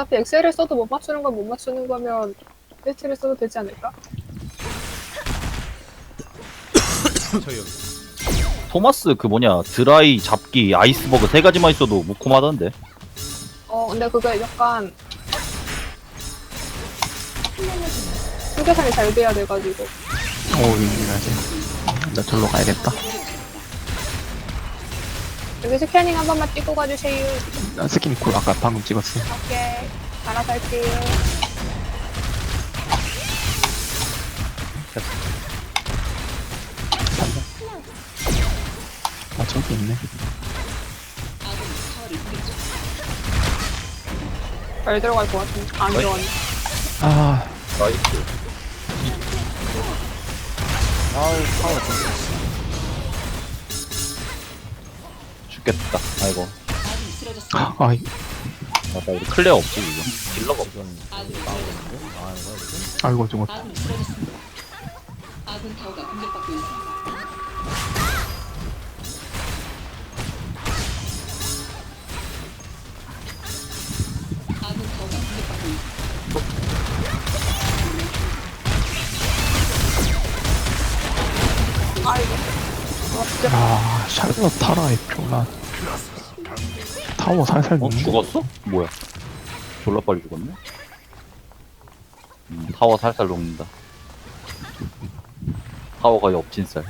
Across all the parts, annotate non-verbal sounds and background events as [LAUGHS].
어차피 엑셀을 써도 못 맞추는 건 못 맞추는 거면 일치를 써도 되지 않을까? [COUGHS] 토마스 그 뭐냐 드라이 잡기 아이스버그 세 가지만 있어도 무콤하던데. 어 근데 그게 약간 휴게살이 잘 돼야 돼가지고. 오 이거지 나 절로 가야겠다 여기 스캐닝 한 번만 찍고 가주세요. 나 스킨 콜 아까 방금 찍었어. 오케이. 알아서 할게요. 아 저기 있네. 잘 들어갈 것 같은데. 안 들어갔네. 아. 나이스. 아우 파워 진짜 죽겠다. 아이고. 아 이 맞다 우리 클레어 없지 지금? 딜러가 없어. 아이고 저거 아 샬롯 타라의 표나. 타워 살살 어 녹는데 죽었어? 뭐야? 졸라 빨리 죽었네? 음, 타워 살살 녹는다. 타워가 옆진살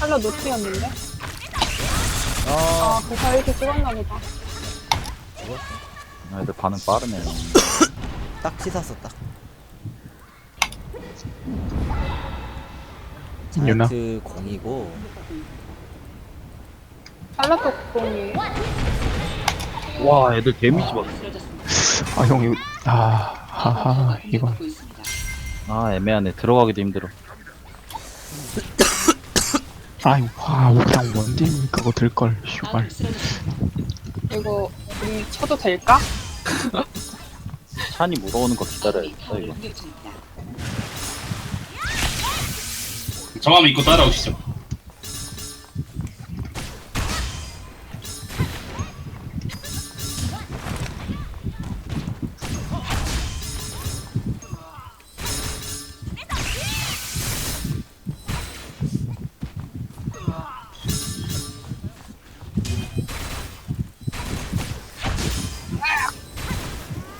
팔로 노트였는데? 아. 아 그사 이렇게 찍었나 보다. 아, 애들 반응 빠르네 [COUGHS] 딱 치샀어 딱. 유나? 자이트 공이고. 팔라토 공이. 와 애들 데미지 봐. 아형 이거 아 하하 이건. [COUGHS] 아 애매하네 들어가기도 힘들어. 아이고 [COUGHS] 아 그냥 원딜 그거 들걸. 슈발. 이거 우리 쳐도 될까? 찬이 물어오는 거 기다려야겠다 이거 저만 믿고 따라오시죠.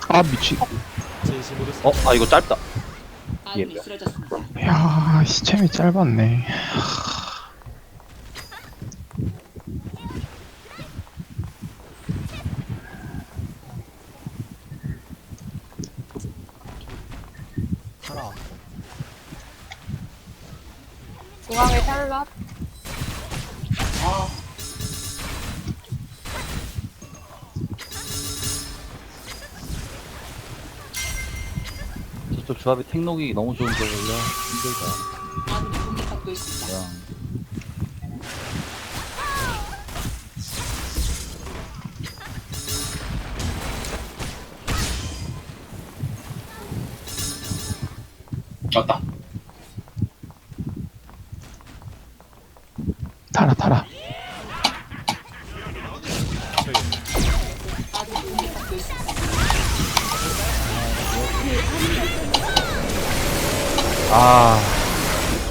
아 미치 어? 아 이거 짧다 예. 야 시체미 짧았네 저쪽 조합이 택록이 너무 좋은 거 원래 힘들다 그냥 왔다.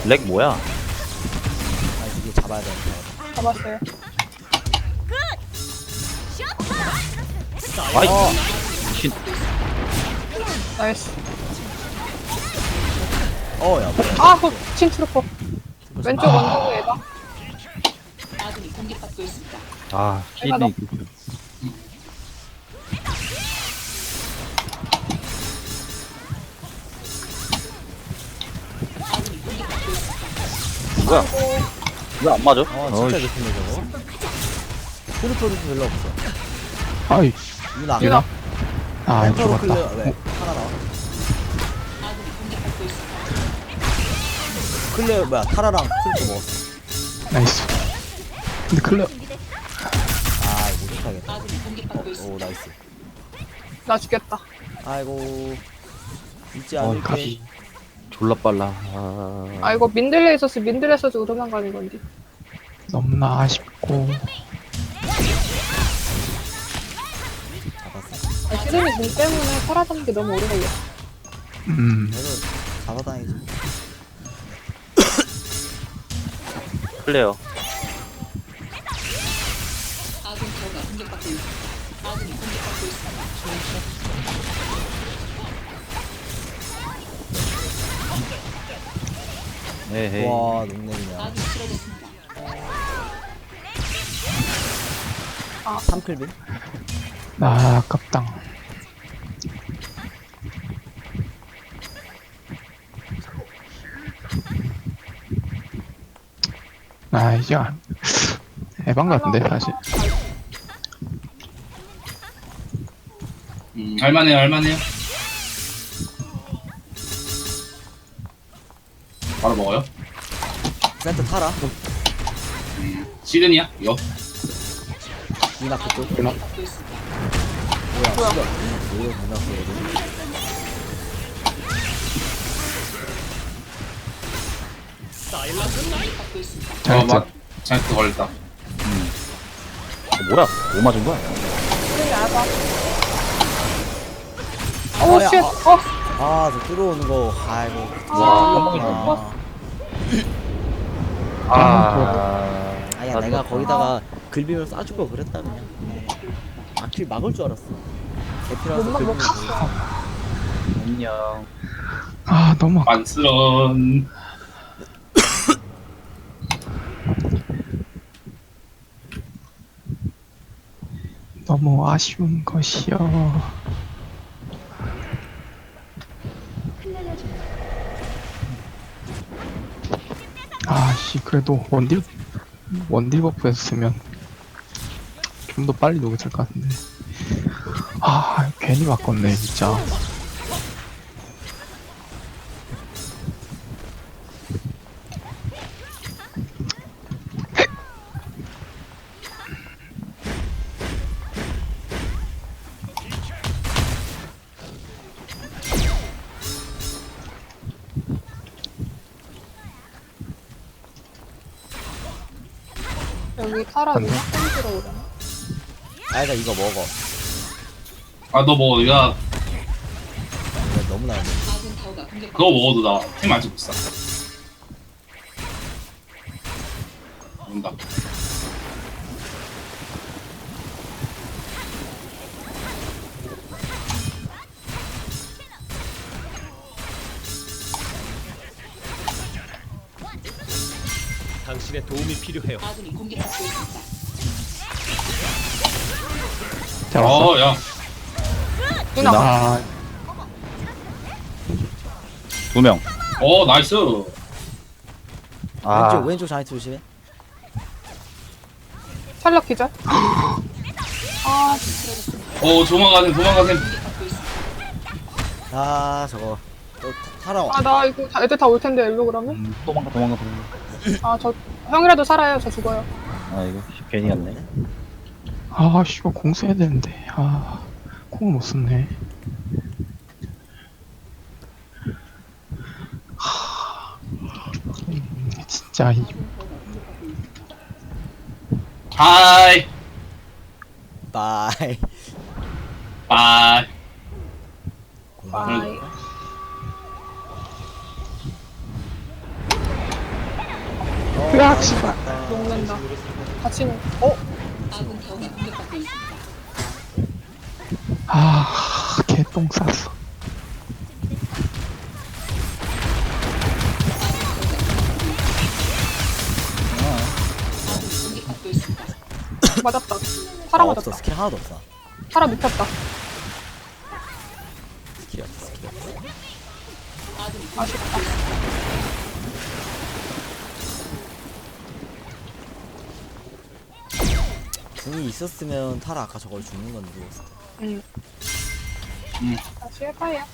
렉 뭐야? 아 이게 잡아야 되는데. 잡았어요. 아이 미친. 나이스. 어야 뭐야. 아그 친트루퍼. 왼쪽 원정에다. 아 내가 히든이 뭐야? 왜 안 맞아? 어 진짜 어이씨. 좋던데 저거. 트루퍼도 별로 없어. 아이. 유나. 유나. 아 죽었다. 클레어 왜 하나 나와. 클레어 뭐야 타라랑 트루퍼 먹었어. 나이스. 근데 클레어. 아 이거 못하겠다. 어, 오 나이스. 나 죽겠다. 아이고. 잊지 어, 않을게. 가비. 졸라 빨라. 아, 아 이거 민들레 있었으면 민들레 써서 도망가는 건데 너무나 아쉽고 잡았어. 아, 시드니 공 때문에 살아남는 게 너무 오래 걸렸어 음 그래도 잡아다니지. 플레어. 에헤이. 와, 농내이냐. 아. 3클빈? 아, 아깝당 아 이제 안- 에반 같은데 사실 음, 할만해요, 할만해요. 먹어요. 센터 타라. 음, 시드니야, 이거. 이나 그쪽. 이나. 뭐야, 씨발. 뭐야, 이나 그쪽. 어, 잘 맞. 잘또 걸렸다. 어, 뭐야? 뭐 맞은 거야? 아, 오우 야, 쉣! 아. 어! 아, 저 들어오는 거. 아이고. 아, 아, 아, 아야, 내가 거기다가 글비면 쏴줄 거 그랬다, 그냥. 아킬 막을 줄 알았어. 대피라서 못 글비면. 갔어. 안녕. 아 너무 만스런. 너무 아쉬운 것이여 아씨 그래도 원딜? 원딜 버프 했으면 좀 더 빨리 녹였을 것 같은데. 아 괜히 바꿨네 진짜 아이가 이거 먹어. 아, 너 먹어. 야, 이거 너무 나는데. 그거 먹어도 나. 팀 아직 못 사. 온다. 당신의 도움이 필요해요. 잡았어 어, 야. 누나 아두 명. 어, 나이스. 아, 왼쪽, 왼쪽 자이트 조심해. 찰력 기절 [GASPS] 아 어, 도망가셈, 도망가셈. 아, 저거. 또 타- 타라. 아나 이거 다- 애들 다 올 텐데 일로 그러면? 음, 도망가, 도망가, 도망가. 아 저 형이라도 살아요 저 죽어요 아, 이거 괜히 갔네. 아, 씨발, 공 써야 되는데. 아, 공을 못 썼네. 하, 음, 진짜, 이, 하이. 바이. 바이. 아이 으악, 씨발. 녹는다 같이 녹 어? 아, 개똥 쌌어. 맞았다 아, 타라 없어. 맞았다 스킬 하나도 없어. 타라 눕혔다 스킬이 없어, 스킬이 없어. 아쉽다 궁이 있었으면 타라 아까 저걸 죽는 건데 응 음. 다시 해봐요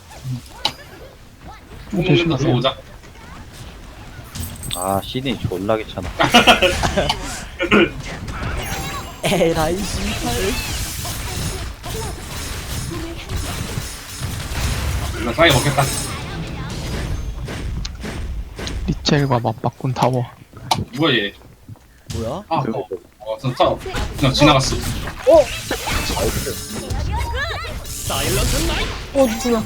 또 오자. 아, 시드니 졸라 귀찮아. 에라이 씨발. 나 싸게 먹겠다. 젤과 맞바꾼 타워. 뭐야 얘? 뭐야? 아, 어, 어, 진짜 그냥 지나갔어. 어 누구야?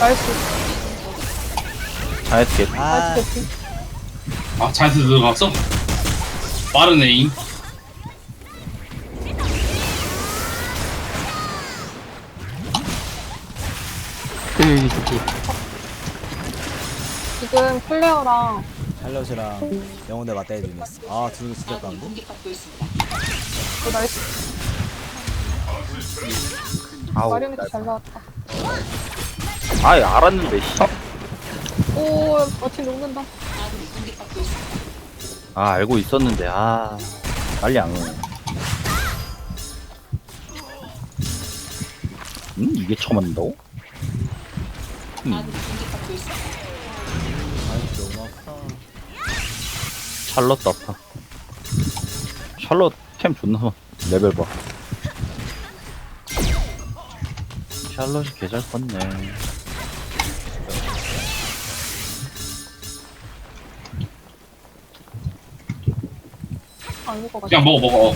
나이스. 겟아 나이스. 아, 잘 들어갔어? 빠르네. 여기 저기 지금 클레어랑 샬럿이랑 영혼대 주고 있어 아 둘이 진짜 깜데 어, 나이스. 아우 마리오네트 잘 나왔다. 아이 알았는데 씨. 오 마틴 녹는다. 아 알고 있었는데 아 빨리 안 오네 음 이게 처음 한다고? 음 아이 너무 아파 샬럿도 아파 샬럿 템 존나 많아. 레벨 봐 샬럿이 개잘 컸네 아닌 것 같아. 그냥 먹어, 먹어. 어.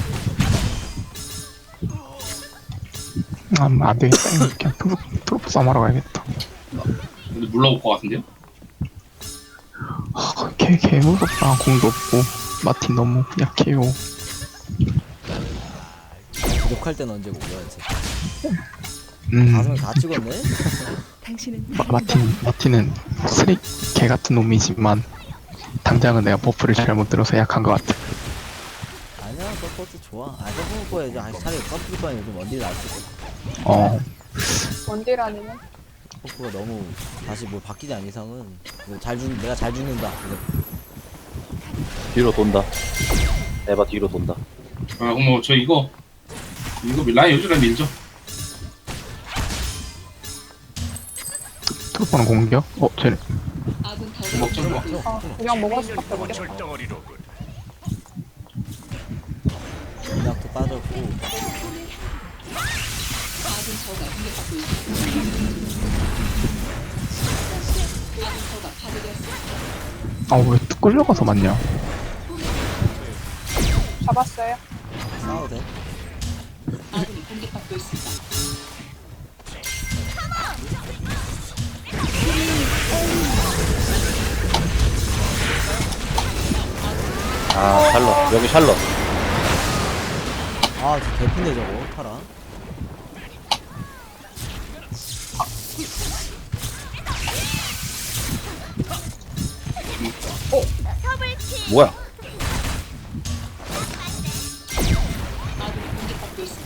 아, 안 되겠다. 이거 그냥 트롭 트롭 싸마러 가야겠다. 근데 물러올 것 같은데요? 아, 개, 개 무섭다. 공도 없고 마틴 너무 약해요. 부족할 땐 언제 먹어야지 음, 다섯 명다 찍었네? 마, 마틴 마틴은 쓰레기 개 같은 놈이지만 당장은 내가 버프를 잘못 들어서 약한 것 같아. 아니야 서포트 좋아. 아 서포트 거야 이제 아, 차라리 서포트 거야. 요즘 원딜 나왔을 거 어, 원딜 아니면 서포트가 너무 다시 뭐 바뀌지 않은 이상은 이거 잘 죽, 내가 잘 죽는다. 이거 뒤로 돈다. 에바 뒤로 돈다. 아, 그럼 뭐, 저 이거, 이거 라인 요즘에 밀죠. 보는 공격? 어, 쟤 먹죠, 뭐. 아 그냥 먹을 없겠다. 공략도 빠졌고 아, 왜 또 끌려가서 맞냐? 잡았어요. 싸워도 돼 아 샬럿 여기 샬럿 아, 저 개핀데 저거 타라. 뭐야?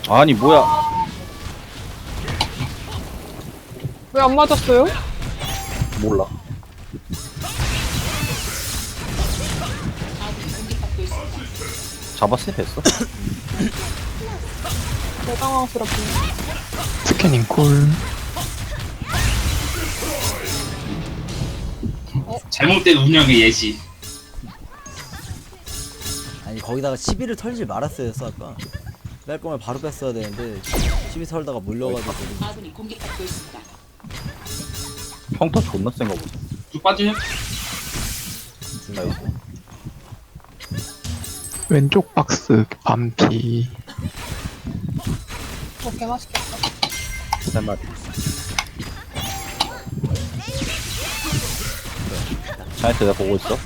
아니 뭐야? 왜 안 맞았어요? 몰라 잡았을 때 됐어 왜 당황스럽네. 스캐닝 콜. 잘못된 운영의 예시. 아니, 거기다가 시비를 털지 말았어야 했어, 아까. 뺄 거면 바로 뺐어야 되는데, 시비 털다가 몰려가지고. 평타 존나 센거 보자 쭉 빠지죠? 나이스 왼쪽 박스 반피. 어 개맛있겠다. 세 마리 자이트 내가 보고 있어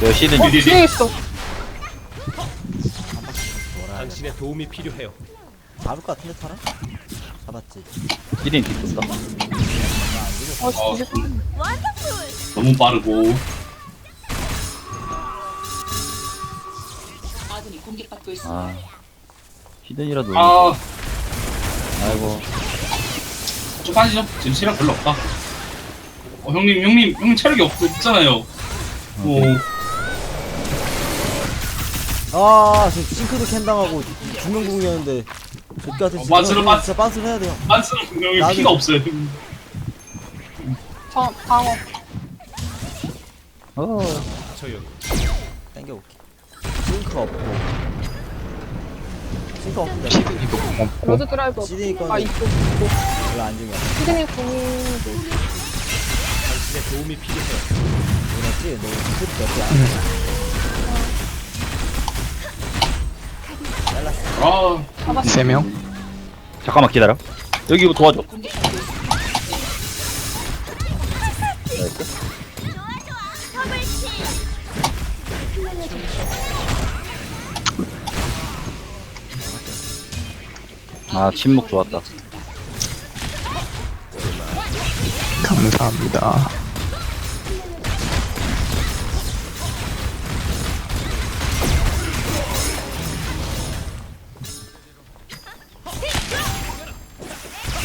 내 시든 어 뒤에, 있어. 당신의 도움이 필요해요. 잡을 것 같은데, 타라? 잡았지. 시든 뒤돈다 어씨 어, 뒤에 너무 빠르고. 아 히든이라도 아, 아이고 쭉 빠지죠? 지금 시간 별로 없다. 어, 형님, 형님, 형님 체력이 없, 없잖아요. 오, 아, 저 싱크도 캔 당하고, 중명궁이었는데, 저기 같은 어, 빤스를 빤스. 진짜 빤스를 해야 돼요. 만스는 형님 나도- 피가 없어요. 저 방어. 어. 땡겨올게. 싱크 없고. 싱커 없는데 시드니도 공 없고. 로드 드라이브 없- 시드니 아 거는 이쪽 이쪽. 왜안 중요해. 시드니 공도 당신의 도움이 필요해요. 그렇지? 너 스크립 몇이야 잘랐어. 아. 잡았어. 세 명. 잠깐만 기다려. 여기 도와줘 아 침묵 좋았다. 감사합니다.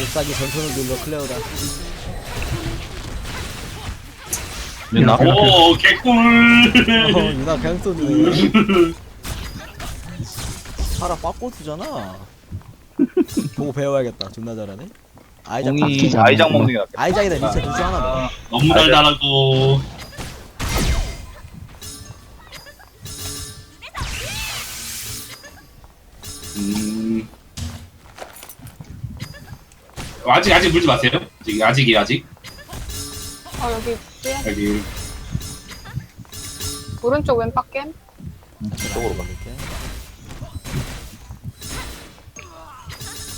잎사귀 전선을 눌러 클레어다. 윤나 오 개꿀. 어 유나 그냥 쏘네. 파라 빠꼬투잖아 보고 배워야겠다. 존나 잘하네. 아이작 공이 아이작. 먹는 게 낫겠다. 아이작이다. 리체 둘중 하나 먹어. 너무 달달하고. 음. 아직 아직 물지 마세요. 아직 아직이 아직. 아 여기 있지? 여기. 오른쪽 왼쪽 겜? 쪽으로 가볼게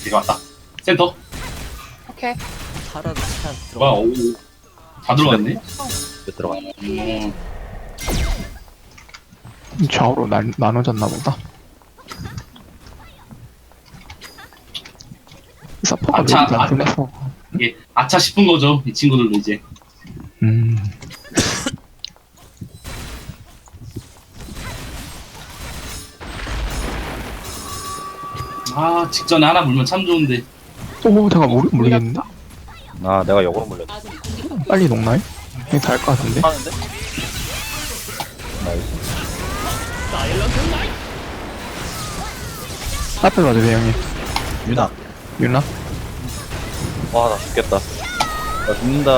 제가 왔다. 센터. 오케이. 차와 들어가. 오다 들어갔네? 몇 들어가 음, 좌우로 나, 나눠졌나 보다. 서퍼가 아차, 왜 나중에서. 이게 아차 싶은 거죠 이 친구들도 이제. 음 아 직전에 하나 물면 참 좋은데. 오 잠깐 모르, 모르겠는데? 아 내가 역으로 물렸다. 빨리 녹나요? 이게 다할것 같은데? 하는데? 나이스. 앞에 봐주세요 형님. 윤나. 유나? 와 나 죽겠다. 나 죽는다.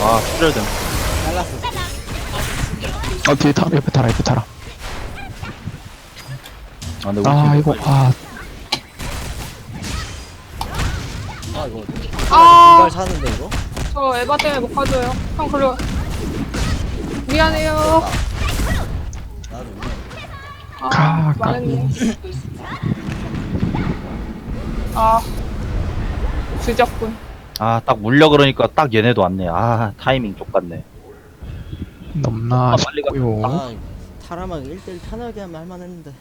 아 출혈됨 어 뒤에 타라 옆에 타라 옆에 타라. 아 근데 우리 아 팀 이거 아 아 이거 아. 이발 차는데 이거? 저 에바 때문에 못 가져요. 형 그려 미안해요. 나도 아 가, 가. 망했네. 아. 늦었군. 아 딱 물려 그러니까 딱 얘네도 왔네. 아 타이밍 족같네. 넘나 아, 빨리 가. 싶고요. 아 타라만 1대1 편하게 하면 할만했는데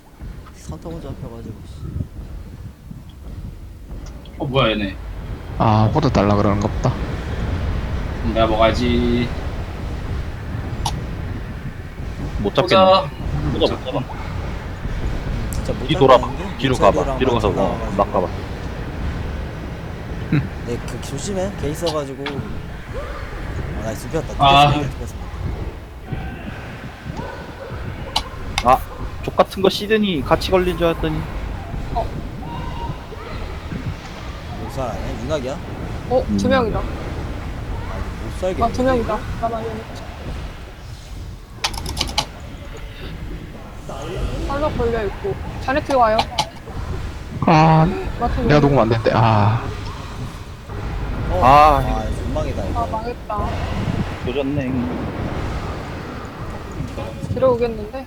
선타 혼자 잡혀가지고 씨. 어 뭐야 얘네 아 호드 달라 그러는 가 보다 음, 내가 먹어야지 못 잡겠네 보자 못 잡아 못 잡아 진짜 못 뒤 돌아봐 잡겠는데? 뒤로 가봐 뒤로 가서 어, 나와가지고. 막 가봐 [LAUGHS] 네, 그 조심해. 걔 있어가지고. 아, 나 숲이었다. 아. 아 족 같은 거 시드니 같이 걸린 줄 알았더니 못살 아니 야? 윤학이야? 어? 두 명이다. 아, 이거 못 살겠네. 아 두 명이다. 나만 여기 팔로 걸려 있고. 자네트 와요. 아 마트 내가 녹으면 안 되는데 아. 어, 아, 아, 존망이다, 아 이거. 망했다. 조졌네. 들어오겠는데?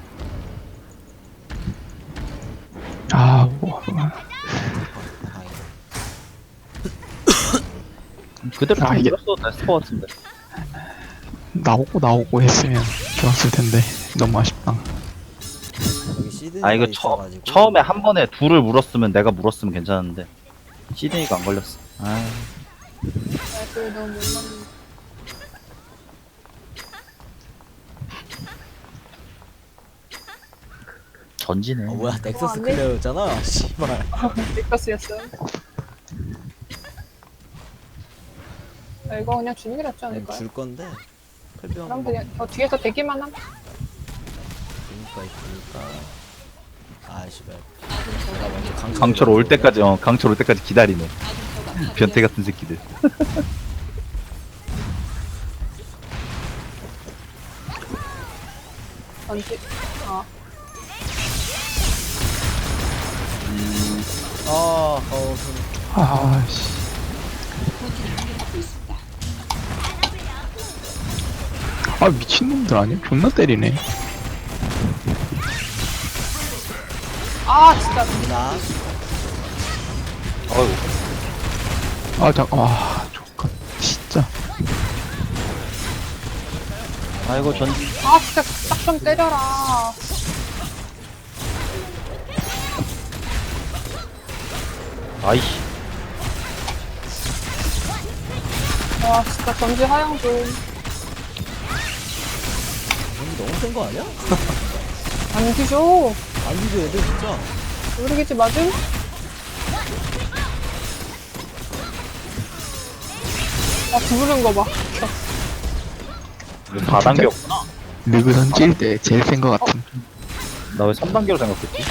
아, 뭐, 다행이다. 그대로 아, 좀 이게- 물었어도 됐을 것 같은데 나오고 나오고 했으면 좋았을 텐데 너무 아쉽다. 여기 시드니. 아 이거 처, 처음에 한 번에 둘을 물었으면 내가 물었으면 괜찮은데 시드니가 안 걸렸어 아 애들 너무 못 맞는 전지네 어, 뭐야, 넥서스 안 돼? 클레어였잖아. 씨발. 닉커스였어 요 아, 이거 그냥 주는 게 낫지 않을까요? 줄 건데. 클비언 그럼 뭐. 그냥 저 뒤에서 대기만 하면 그니까, 그니까. 아, 씨발. 내가 먼저 강철. 강철 올 때까지 어 강철 올 때까지 기다리네 [LAUGHS] 변태 같은 새끼들 [LAUGHS] 던지 아 음, 아, 어, 손. 아씨. 아 미친놈들 아니야? 존나 때리네. 아 진짜 나. 어휴 아 잠깐. 아 조건 진짜. 아이고 전 아 진짜 딱 좀 때려라 아이씨 와 진짜 전지 하향 좀 너무 센 거 아니야? [LAUGHS] 안 뒤져 안 뒤져, 얘들 진짜. 모르겠지 맞음? 아 구부는 거봐 이거 4단계였구나 느그선 찔 때 제일 센 거 같은. 나 왜 3단계로 생각했지?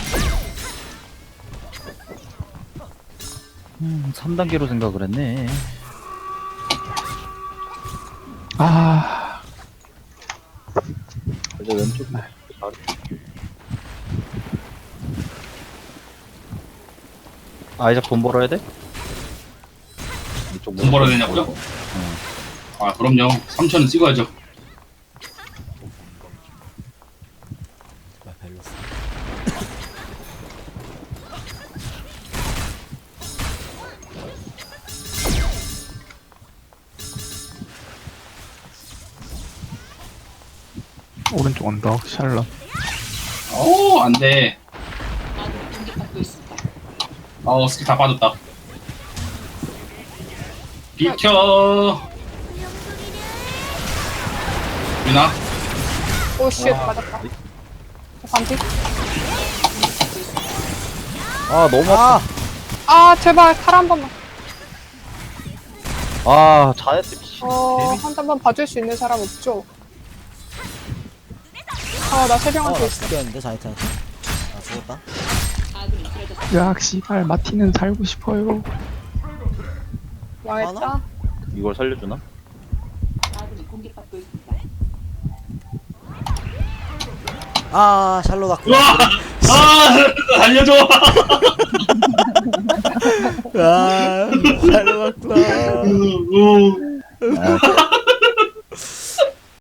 음 3단계로 생각을 했네 아 이제 왼쪽 아. 이제 돈 벌어야 돼? 이쪽 돈 벌어야 되냐고요? 아 그럼요. 3천은 찍어야죠 언덕 샬럿. 오 안돼. 어우 스킬 다 빠졌다. 비켜. 유나? 오쉣 맞았다. 반피. 아 너무 아! 아. 제발 칼 한 번만. 아 자네트 미친. 어 한 잔만 봐줄 수 있는 사람 없죠? 아나 어, 세병한테 나 있어 죽였는데, 자이트한테. 아, 죽었다. 야 씨발 마티는 살고 싶어요. 망했다 이걸 살려주나? 아, 아쿠. 우와 아 알려줘 [LAUGHS] 아, 오. 아,